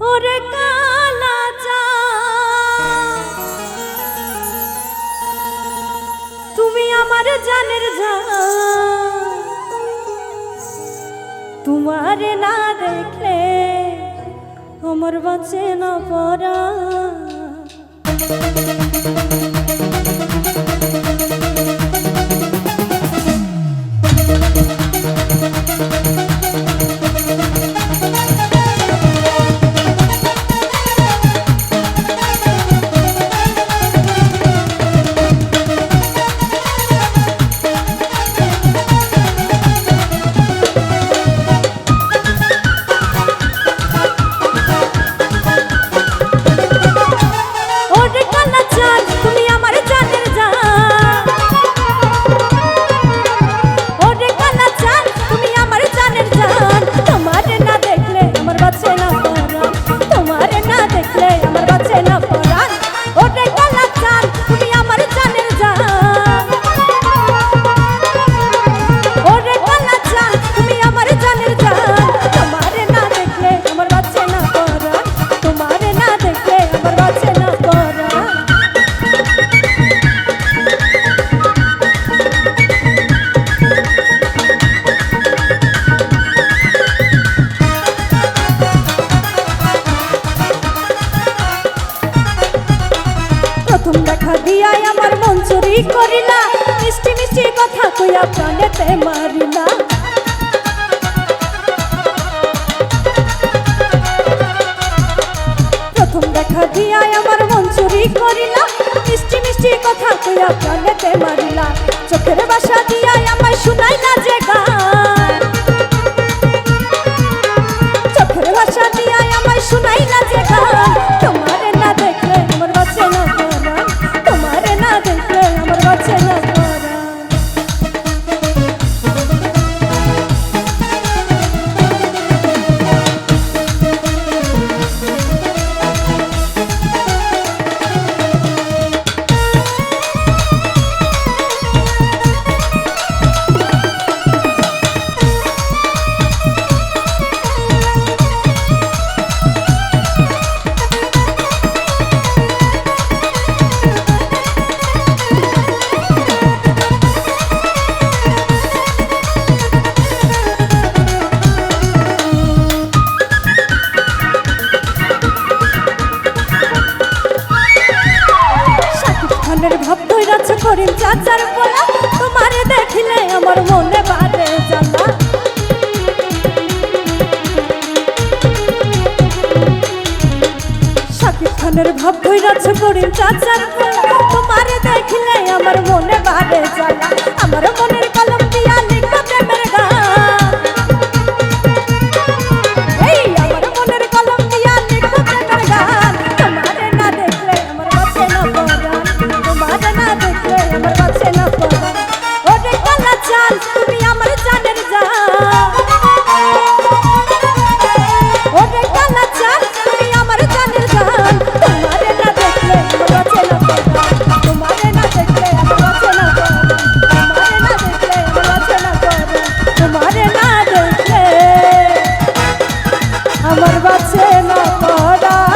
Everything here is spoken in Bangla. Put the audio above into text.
ওরে কালা তুমি আমার জানের জান তোমারে না দেখলে আমার বাঁচে না প্রথম দেখা দিয়াই আমার মন চুরি করিলা। মিষ্টি মিষ্টি কথা কইয়া প্রাণেতে মারিলা। প্রথম দেখা দিয়াই আমার মন চুরি করিলা। মিষ্টি মিষ্টি কথা কইয়া প্রাণেতে মারিলা। চোখের বাসা দিয়াই চাচার পোলা, তোমারে দেখিলে আমার মনে বাড়ে জানা শাকিব খানের ভাব ধৈরাছ করিম চাচার পোলা দেখিলে আমার মনে না তোরা